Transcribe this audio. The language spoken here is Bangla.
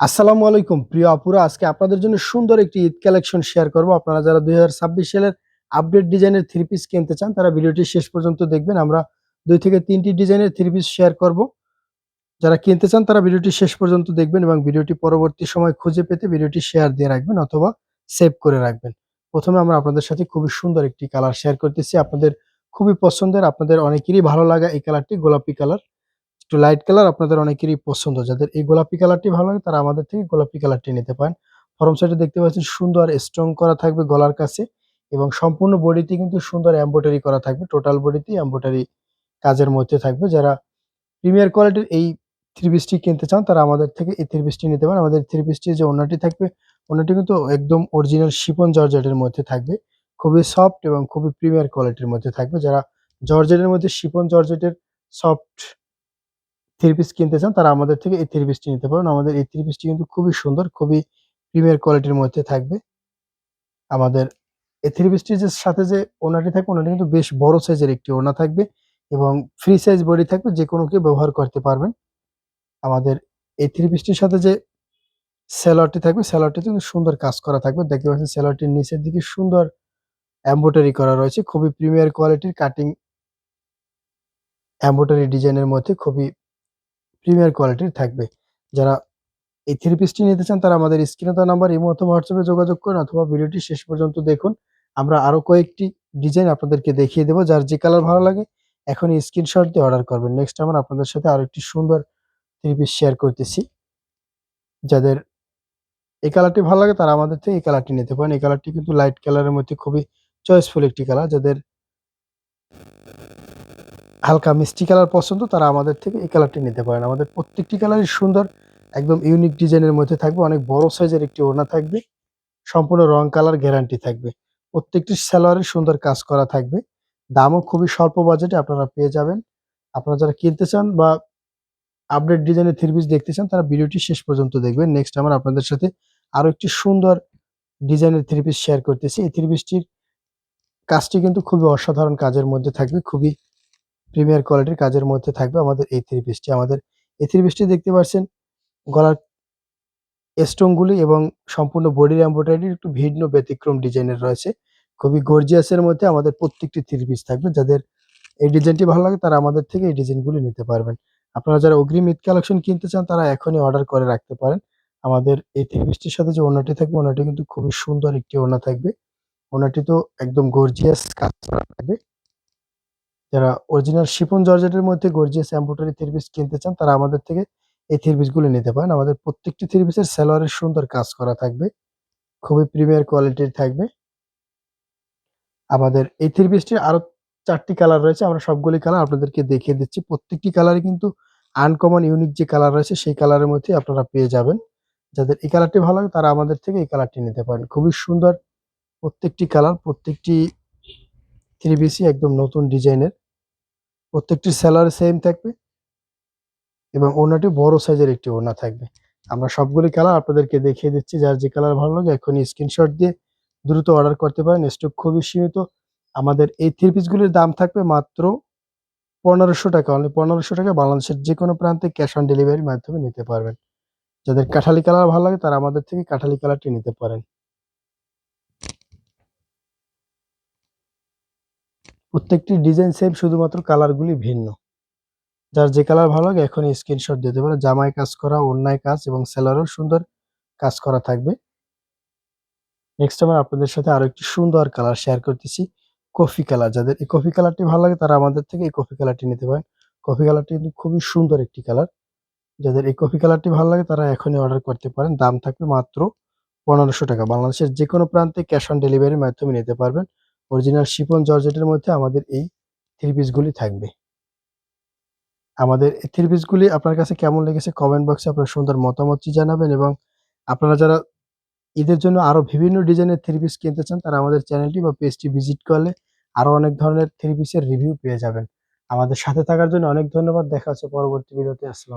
আসসালামু আলাইকুম। প্রিয় আপুরা, আজকে আপনাদের জন্য সুন্দর একটি ঈদ কালেকশন শেয়ার করব। আপনারা যারা দুই হাজার ছাব্বিশ সালের আপডেট ডিজাইনের থ্রি পিস কিনতে চান, তারা ভিডিওটি শেষ পর্যন্ত দেখবেন। আমরা দুই থেকে তিনটি ডিজাইনের থ্রি পিস শেয়ার করব। যারা কিনতে চান, তারা ভিডিওটি শেষ পর্যন্ত দেখবেন এবং ভিডিওটি পরবর্তী সময় খুঁজে পেতে ভিডিওটি শেয়ার দিয়ে রাখবেন অথবা সেভ করে রাখবেন। প্রথমে আমরা আপনাদের সাথে খুবই সুন্দর একটি কালার শেয়ার করতেছি। আপনাদের খুবই পছন্দের, আপনাদের অনেকেরই ভালো লাগা এই কালারটি গোলাপি কালার একটু লাইট কালার আপনাদের অনেকেরই পছন্দ। যাদের এই গোলাপি কালারটি ভালো লাগে, তারা আমাদের থেকে গোলাপি কালারটি নিতে পারেন। ফরম সাইডে দেখতে পাচ্ছেন সুন্দর স্ট্রং করা থাকবে গলার কাছে এবং সম্পূর্ণ বডিতে কিন্তু সুন্দর এম্ব্রয়ডারি করা থাকবে। টোটাল বডিতে এম্ব্রয়ডারি কাজের মধ্যে থাকবে। যারা প্রিমিয়ার কোয়ালিটির এই থ্রি পিসটি কিনতে চান, তারা আমাদের থেকে এই থ্রি পিসটি নিতে পারেন। আমাদের থ্রি পিসটি যে ওনাটি থাকবে ওনাটি কিন্তু একদম অরিজিনাল শিপন জর্জেটের মধ্যে থাকবে। খুবই সফট এবং খুবই প্রিমিয়ার কোয়ালিটির মধ্যে থাকবে। যারা জর্জেটের মধ্যে শিপন জর্জেটের সফট থ্রি পিস কিনতে চান, তারা আমাদের থেকে এই থ্রি পিসটি নিতে পারেন আমাদের এই থ্রি পিসটি কিন্তু খুবই সুন্দর, খুবই প্রিমিয়ার কোয়ালিটির মধ্যে থাকবে। আমাদের এই থ্রি পিসটির যে সাথে যে ওনাটি থাকবে, ওনাটি কিন্তু বেশ বড় সাইজের একটি ওনা থাকবে এবং ফ্রি সাইজ বডি থাকবে, যে কোনো কেউ ব্যবহার করতে পারবেন। আমাদের এই থ্রি পিসটির সাথে যে স্যালোয়ারটি থাকবে স্যালোয়ারটিতে কিন্তু সুন্দর কাজ করা থাকবে। দেখতে পাচ্ছেন স্যালোয়ারটির নিচের দিকে সুন্দর এম্ব্রয়ডারি করা রয়েছে, খুবই প্রিমিয়ার কোয়ালিটির কাটিং এম্ব্রয়ডারি ডিজাইনের মধ্যে খুবই প্রিমিয়ার কোয়ালিটির থাকবে। যারা এই থ্রি পিসটি নিতে চান, তারা আমাদের স্ক্রিনে দেওয়া নাম্বার, ইমো অথবা হোয়াটসঅ্যাপে যোগাযোগ করুন অথবা ভিডিওটি শেষ পর্যন্ত দেখুন। আমরা আরও কয়েকটি ডিজাইন আপনাদেরকে দেখিয়ে দেবো, যার যে কালার ভালো লাগে, এখনই স্ক্রিনশট দিয়ে অর্ডার করবেন। নেক্সট আমরা আপনাদের সাথে আরও একটি সুন্দর থ্রি পিস শেয়ার করতেছি। যাদের এই কালারটি ভালো লাগে, তারা আমাদের থেকে এই কালারটি নিতে পারেন। এই কালারটি কিন্তু লাইট কালারের মধ্যে খুবই চয়েসফুল একটি কালার যাদের হালকা মিষ্টি কালার পছন্দ, তারা আমাদের থেকে এই কালারটি নিতে পারেন। আমাদের প্রত্যেকটি কালারই সুন্দর, একদম ইউনিক ডিজাইনের মধ্যে থাকবে, অনেক বড় সাইজের একটি ওড়না থাকবে, সম্পূর্ণ রং কালার গ্যারান্টি থাকবে। প্রত্যেকটি সালোয়ারে সুন্দর কাজ করা থাকবে, দামও খুবই স্বল্প বাজেটে আপনারা পেয়ে যাবেন। আপনারা যারা কিনতে চান বা আপডেট ডিজাইনের থ্রি পিস দেখতে চান, তারা ভিডিওটি শেষ পর্যন্ত দেখবেন। নেক্সট আমরা আপনাদের সাথে আরও একটি সুন্দর ডিজাইনের থ্রি পিস শেয়ার করতেছি। এই থ্রি পিসটির কাজটি কিন্তু খুবই অসাধারণ কাজের মধ্যে থাকবে, খুবই প্রিমিয়ার কোয়ালিটির কাজের মধ্যে থাকবে আমাদের এই থ্রি পিসটি আমাদের এই থ্রি পিসটি দেখতে পাচ্ছেন, গলার স্টোনগুলি এবং সম্পূর্ণ বডির এম্ব্রয়ডারি একটু ভিন্ন ব্যতিক্রম ডিজাইনের রয়েছে। খুবই গর্জিয়াসের মধ্যে আমাদের প্রত্যেকটি থ্রি পিস থাকবে। যাদের এই ডিজাইনটি ভালো লাগে, তারা আমাদের থেকে এই ডিজাইনগুলি নিতে পারবেন। আপনারা যারা অগ্রিম ঈদ কালেকশন কিনতে চান, তারা এখনই অর্ডার করে রাখতে পারেন। আমাদের এই থ্রি পিসটির সাথে যে ওনাটি থাকবে ওনাটি কিন্তু খুবই সুন্দর একটি ওনা থাকবে। ওনাটি তো একদম গর্জিয়াস কাজ থাকবে। যারা অরিজিনাল শিপন জর্জেটের মধ্যে গর্জিয়াস এম্ব্রয়ডারি থ্রি পিস কিনতে চান, তারা আমাদের থেকে এই থ্রি পিসগুলো নিতে পারেন। আমাদের প্রত্যেকটি থ্রি পিসের স্যালোয়ারের সুন্দর কাজ করা থাকবে। খুবই প্রিমিয়ার কোয়ালিটির থাকবে। আমাদের এই থ্রি পিসটির আরও চারটি কালার রয়েছে, আমরা সবগুলি কালার আপনাদেরকে দেখিয়ে দিচ্ছি। প্রত্যেকটি কালারই কিন্তু আনকমন ইউনিক যে কালার রয়েছে, সেই কালারের মধ্যে আপনারা পেয়ে যাবেন। যাদের এই কালারটি ভালো লাগে, তারা আমাদের থেকে এই কালারটি নিতে পারেন। খুবই সুন্দর প্রত্যেকটি কালার প্রত্যেকটি থ্রি একদম নতুন ডিজাইনের প্রত্যেকটি স্যালার সেম থাকবে এবং ওনাটি বড় সাইজের একটি ওনা থাকবে। আমরা সবগুলি কালার আপনাদেরকে দেখিয়ে দিচ্ছি, যার যে কালার ভালো লাগে এখনই স্ক্রিনশট দিয়ে দ্রুত অর্ডার করতে পারেন। স্টক খুবই সীমিত। আমাদের এই থ্রি পিসগুলির দাম থাকবে মাত্র পনেরোশো টাকা। অনলি পনেরোশো টাকা বাংলাদেশের যে কোনো প্রান্তে ক্যাশ অন ডেলিভারির মাধ্যমে নিতে পারবেন। যাদের কাঠালি কালার ভালো লাগে তারা আমাদের থেকে কাঠালি কালারটি নিতে পারেন। প্রত্যেকটি ডিজাইন সেম শুধুমাত্র কালারগুলি ভিন্ন। যার যে কালার ভালো লাগে, এখনই স্ক্রিনশট দিতে পারে। জামায় কাজ করা অন্যায় কাজ এবং সেলারও সুন্দর কাজ করা থাকবে। নেক্সট আমরা আপনাদের সাথে আরও একটি সুন্দর কালার শেয়ার করতেছি কফি কালার যাদের এই কফি কালারটি ভালো লাগে, তারা আমাদের থেকে এই কফি কালারটি নিতে পারেন। কফি কালারটি কিন্তু খুবই সুন্দর একটি কালার যাদের এই কফি কালারটি ভালো লাগে, তারা এখনই অর্ডার করতে পারেন। দাম থাকবে মাত্র পনেরোশো টাকা। বাংলাদেশের যে কোনো প্রান্তে ক্যাশ অন ডেলিভারির মাধ্যমে নিতে পারবেন। অরিজিনাল শিপন জর্জেটের মধ্যে আমাদের এই থ্রি পিসগুলি থাকবে। আমাদের এই থ্রি পিসগুলি আপনার কাছে কেমন লেগেছে কমেন্ট বক্সে আপনার সুন্দর মতামতটি জানাবেন এবং আপনারা যারা ঈদের জন্য আরও বিভিন্ন ডিজাইনের থ্রি পিস কিনতে চান, তারা আমাদের চ্যানেলটি বা পেজটি ভিজিট করলে আরও অনেক ধরনের থ্রি পিসের রিভিউ পেয়ে যাবেন। আমাদের সাথে থাকার জন্য অনেক ধন্যবাদ। দেখা হচ্ছে পরবর্তী ভিডিওতে আসসালাম